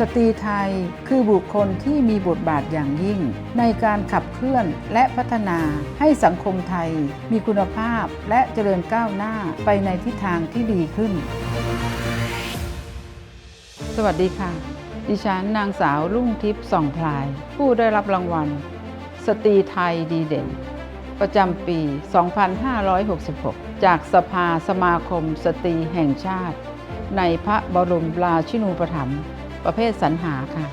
สตรีไทยคือบุคคลที่มีบทบาทอย่างยิ่ง ในการขับเคลื่อนและพัฒนาให้สังคมไทย มีคุณภาพและเจริญก้าวหน้าไปในทิศทางที่ดีขึ้น สวัสดีค่ะ ดิฉันนางสาวรุ่งทิพย์ส่องพลาย ผู้ได้รับรางวัล สตรีไทยดีเด่น ประจำปี 2566 จากสภาสมาคมสตรีแห่งชาติ ในพระบรมราชินูปถัมภ์ ประเภทสรรหาค่ะ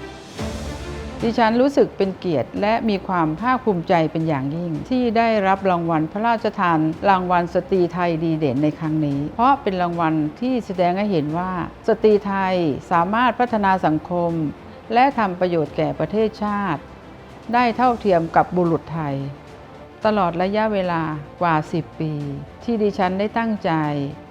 ดิฉันรู้สึกเป็นเกียรติ และมีความภาคภูมิใจเป็นอย่างยิ่ง ที่ได้รับรางวัลพระราชทาน รางวัลสตรีไทยดีเด่นในครั้งนี้ เพราะเป็นรางวัลที่แสดงให้เห็นว่า สตรีไทยสามารถพัฒนาสังคม และทำประโยชน์แก่ประเทศชาติ ได้เท่าเทียมกับบุรุษไทย ตลอดระยะเวลากว่า 10 ปี ที่ดิฉันได้ตั้งใจ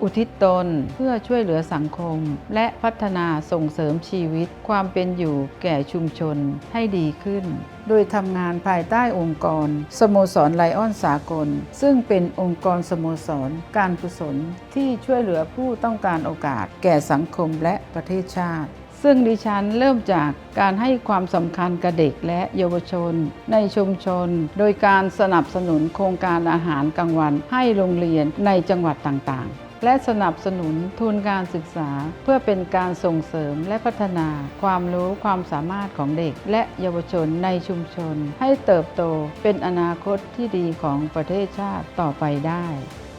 อุทิศตนเพื่อช่วยเหลือสังคม และพัฒนาส่งเสริมชีวิต ความเป็นอยู่แก่ชุมชนให้ดีขึ้น โดยทำงานภายใต้องค์กร สโมสรไลออนสากล ซึ่งเป็นองค์กรสโมสร การกุศลที่ช่วยเหลือผู้ต้องการโอกาสแก่สังคมและประเทศชาติ ซึ่งดิฉันเริ่มจากการให้ความสำคัญกับเด็กและเยาวชน ในชุมชน โดยการสนับสนุนโครงการอาหารกลางวัน ให้โรงเรียนในจังหวัดต่างๆและสนับสนุนทุนการศึกษา เพื่อเป็นการส่งเสริมและพัฒนา ความรู้ความสามารถของเด็ก และเยาวชนในชุมชน ให้เติบโตเป็นอนาคตที่ดีของประเทศชาติต่อไปได้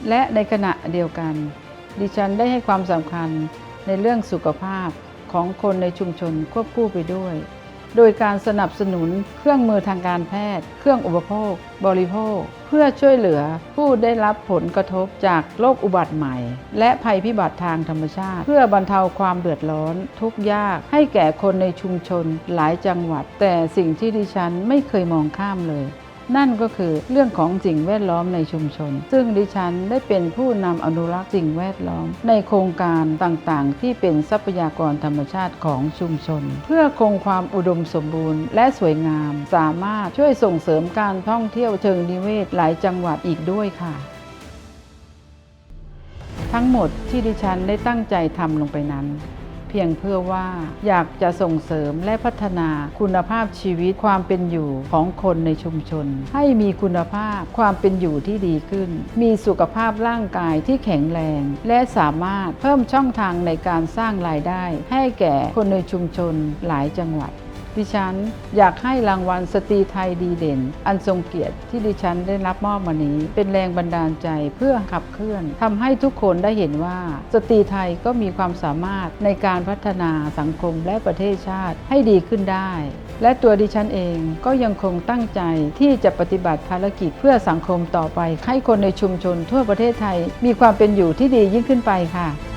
และในขณะเดียวกัน ดิฉันได้ให้ความสำคัญในเรื่องสุขภาพ ของคนในชุมชนควบคู่ไปด้วย โดยการสนับสนุนเครื่องมือทางการแพทย์ เครื่องอุปโภค บริโภค เพื่อช่วยเหลือผู้ได้รับผลกระทบจากโรคอุบัติใหม่ และภัยพิบัติทางธรรมชาติ เพื่อบรรเทาความเดือดร้อนทุกยากให้แก่คนในชุมชนหลายจังหวัด แต่สิ่งที่ดิฉันไม่เคยมองข้ามเลย นั่นก็คือเรื่องของสิ่งแวดล้อมในชุมชน ซึ่งดิฉันได้เป็นผู้นำอนุรักษ์สิ่งแวดล้อม ในโครงการต่างๆ ที่เป็นทรัพยากรธรรมชาติของชุมชน เพื่อคงความอุดมสมบูรณ์ และสวยงาม สามารถช่วยส่งเสริมการท่องเที่ยวเชิงนิเวศหลายจังหวัดอีกด้วยค่ะทั้งหมดที่ดิฉันได้ตั้งใจทำลงไปนั้น เพียงเพื่อว่าอยากจะส่งเสริมและพัฒนาคุณภาพชีวิตความเป็นอยู่ของคนในชุมชน ให้มีคุณภาพความเป็นอยู่ที่ดีขึ้น มีสุขภาพร่างกายที่แข็งแรง และสามารถเพิ่มช่องทางในการสร้างรายได้ ให้แก่คนในชุมชนหลายจังหวัด ดิฉันอยากให้รางวัลสตรีไทยดีเด่น อันทรงเกียรติที่ดิฉันได้รับมอบมานี้ เป็นแรงบันดาลใจเพื่อขับเคลื่อนทำให้ทุกคนได้เห็นว่า สตรีไทยก็มีความสามารถในการพัฒนาสังคมและประเทศชาติให้ดีขึ้นได้ และตัวดิฉันเองก็ยังคงตั้งใจที่จะปฏิบัติภารกิจเพื่อสังคมต่อไป ให้คนในชุมชนทั่วประเทศไทย มีความเป็นอยู่ที่ดียิ่งขึ้นไปค่ะ